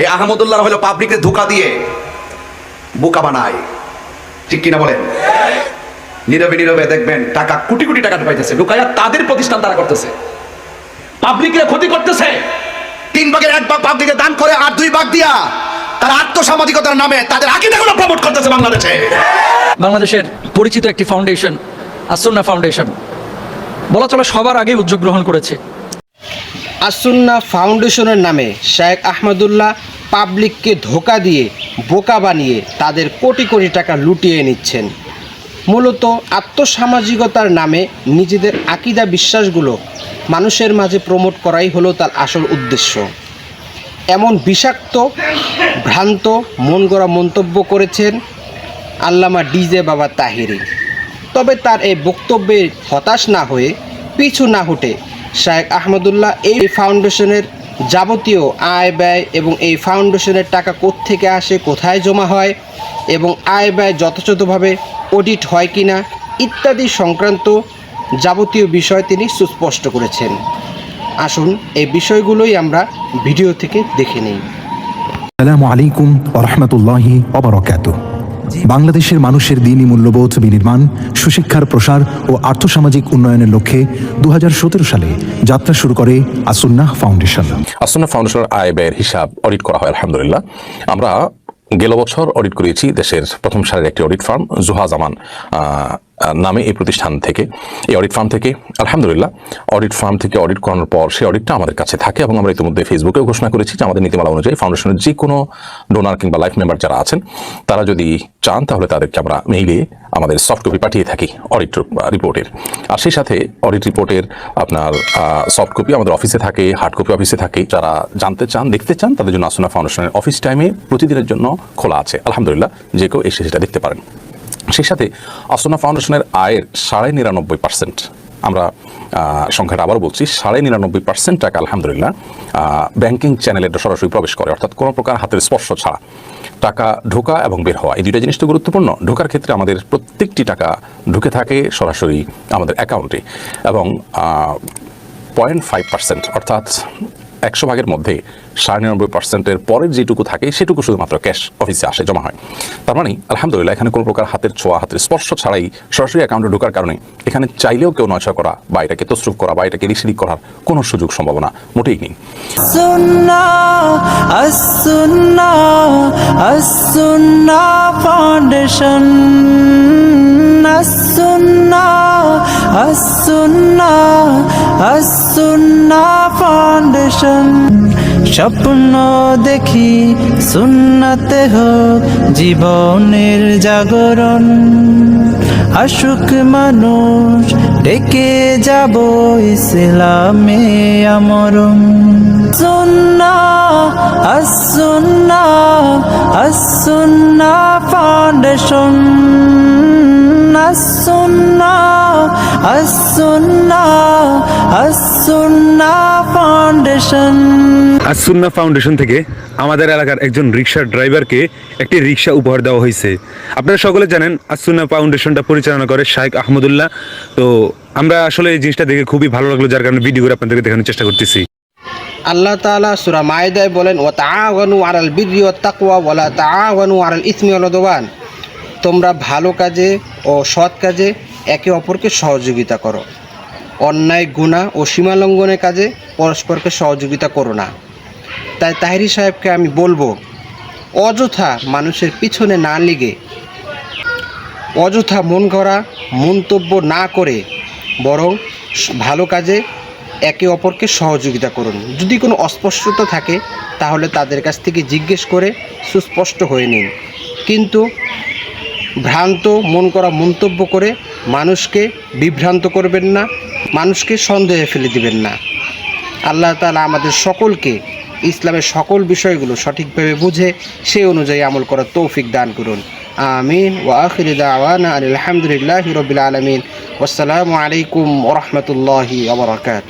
এই আহমদুল্লাহ হলো পাবলিকে ধোকা দিয়ে বোকা বানায়। ঠিক কিনা বলেন? নীরবে নীরবে দেখবেন টাকা কোটি কোটি টাকা ঢুকাইতেছে। ঢুকাইয়া তাদের প্রতিষ্ঠান তারা করতেছে। পাবলিকের ক্ষতি করতেছে। তিন ভাগের এক ভাগ পাবলিকে দান করে আর দুই ভাগ দিয়া তারা আত্মসামাজিকতার নামে তাদের আকিদাগুলো প্রমোট করতেছে বাংলাদেশে। বাংলাদেশের পরিচিত একটি ফাউন্ডেশন আসন্না ফাউন্ডেশন বলা চলে সবার আগে উদ্যোগ গ্রহণ করেছে। আসুন্না ফাউন্ডেশনের নামে শেখ আহমদুল্লাহ পাবলিককে ধোকা দিয়ে, বোকা বানিয়ে তাদের কোটি কোটি টাকা লুটিয়ে নিচ্ছেন। মূলত আত্মসামাজিকতার নামে নিজেদের আকিদা বিশ্বাসগুলো মানুষের মাঝে প্রমোট করাই হলো তার আসল উদ্দেশ্য। এমন বিষাক্ত, ভ্রান্ত মন গড়া মন্তব্য করেছেন আল্লামা ডিজে বাবা তাহিরি। তবে তার এই বক্তব্যে হতাশ না হয়ে পিছু না হটে শায়েক আহমদুল্লাহ এই ফাউন্ডেশনের যাবতীয় আয় ব্যয় এবং এই ফাউন্ডেশনের টাকা থেকে আসে, কোথায় জমা হয় এবং আয় ব্যয় যথাযথভাবে অডিট হয় কিনা ইত্যাদি সংক্রান্ত যাবতীয় বিষয় তিনি সুস্পষ্ট করেছেন। আসুন এই বিষয়গুলোই আমরা ভিডিও থেকে দেখে নিই। আসসালামু আলাইকুম ওরহমতুল্লাহি বাংলাদেশের মানুষের দিনই মূল্যবোধ, বিনির্মাণ, সুশিক্ষার প্রসার ও আর্থসামাজিক উন্নয়নের লক্ষ্যে দু হাজার সতেরো সালে যাত্রা শুরু করে আসুন্না ফাউন্ডেশন। আসুন্না ফাউন্ডেশন আয় ব্যয়ের হিসাব অডিট করা হয়, আলহামদুলিল্লাহ। আমরা গেল বছর অডিট করেছি দেশের প্রথম সারের একটি অডিট ফার্ম, জুহা জামান নামে এই প্রতিষ্ঠান থেকে, এই অডিট ফার্ম থেকে। আলহামদুলিল্লাহ অডিট ফার্ম থেকে অডিট করানোর পর সেই অডিটটা আমাদের কাছে থাকে এবং আমরা ইতিমধ্যে ফেসবুকেও ঘোষণা করেছি যে আমাদের নীতিমালা অনুযায়ী ফাউন্ডেশনের যে কোনো ডোনার কিংবা লাইফ মেম্বার যারা আছেন, তারা যদি চান তাহলে তাদেরকে আমরা মেইলে আমাদের সফট কপি পাঠিয়ে থাকি অডিট রিপোর্টের আর সেই সাথে অডিট রিপোর্টের আপনার সফট কপি আমাদের অফিসে থাকে হার্ড কপি অফিসে থাকে। যারা জানতে চান, দেখতে চান, তাদের জন্য আসনা ফাউন্ডেশনের অফিস টাইমে প্রতিদিনের জন্য খোলা আছে। আলহামদুলিল্লাহ, যে কেউ এসে সেটা দেখতে পারেন। সেই সাথে আসনা ফাউন্ডেশনের আয়ের সাড়ে নিরানব্বই পার্সেন্ট। আমরা সংখ্যাটা আবার বলছি, সাড়ে নিরানব্বই পার্সেন্ট টাকা, আলহামদুলিল্লাহ। ব্যাংকিং চ্যানেলে সরাসরি প্রবেশ করে, অর্থাৎ কোনো প্রকার হাতের স্পর্শ ছাড়া। টাকা ঢোকা এবং বের হওয়া, এই দুইটা জিনিস তো গুরুত্বপূর্ণ। ঢোকার ক্ষেত্রে আমাদের প্রত্যেকটি টাকা ঢুকে থাকে সরাসরি আমাদের অ্যাকাউন্টে এবং পয়েন্ট ফাইভ পার্সেন্ট অর্থাৎ একশো ভাগের মধ্যে সাড়ে পার্সেন্টের পরের যেটুকু থাকে সেটুকু শুধুমাত্র ক্যাশ অফিসে আসে, জমা হয়। তার মানে আলহামদুলিল্লাহ, এখানে কোনো প্রকার হাতের ছোঁয়া, হাতের স্পর্শ ছাড়াই সরাসরি অ্যাকাউন্টে ঢোকার কারণে এখানে চাইলেও কেউ নয় করা বা এটাকে তসরুফ করা বা এটাকে রিসিডি করার কোনো সুযোগ সম্ভাবনা মোটেই নেই। ফাউন্ডেশন স্বপ্ন দেখি সুন্নাতে হোক জীবনের জাগরণ। আশুক মানুষ ডেকে যাব ইসলামে আমরণ। আসুন্না আসুন্না ফাউন্ডেশন আসুন্না ফাউন্ডেশন থেকে আমাদের এলাকার একজন রিক্সার ড্রাইভারকে একটি রিক্সা উপহার দেওয়া হয়েছে। আপনারা সকলে জানেন আসুন্না ফাউন্ডেশনটা পরিচালনা করে শাইখ আহমদুল্লাহ। তো আমরা আসলে এই জিনিসটা দেখে খুবই ভালো লাগল যার কারণে ভিডিও করে আপনাদেরকে দেখানোর চেষ্টা করতেছি। আল্লাহ তাআলা সূরা মায়েদায় বলেন ও তাআওয়ানু আলাল বিররি ওয়াত তাকওয়া ওয়ালা তাআওয়ানু আলাল ইসমি ওয়াল তোমরা ভালো কাজে ও সৎ কাজে একে অপরকে সহযোগিতা করো। অন্যায়, গুণা ও সীমালঙ্ঘনের কাজে পরস্পরকে সহযোগিতা করো না। তাই তাহিরি সাহেবকে আমি বলব, অযথা মানুষের পিছনে না লেগে, অযথা মন করা মন্তব্য না করে, বরং ভালো কাজে একে অপরকে সহযোগিতা করুন। যদি কোনো অস্পষ্টতা থাকে, তাহলে তাদের কাছ থেকে জিজ্ঞেস করে সুস্পষ্ট হয়ে নিন। কিন্তু ভ্রান্ত মন করা মন্তব্য করে মানুষকে বিভ্রান্ত করবেন না, মানুষকে সন্দেহে ফেলে দিবেন না। আল্লাহ তালা আমাদের সকলকে ইসলামের সকল বিষয়গুলো সঠিকভাবে বুঝে সেই অনুযায়ী আমল করার তৌফিক দান করুন। আমিন। ও আলহামদুলিল্লাহ রবিল আলমিন। আসসালামু আলাইকুম ওরহমতুল্লাহি আবরকাত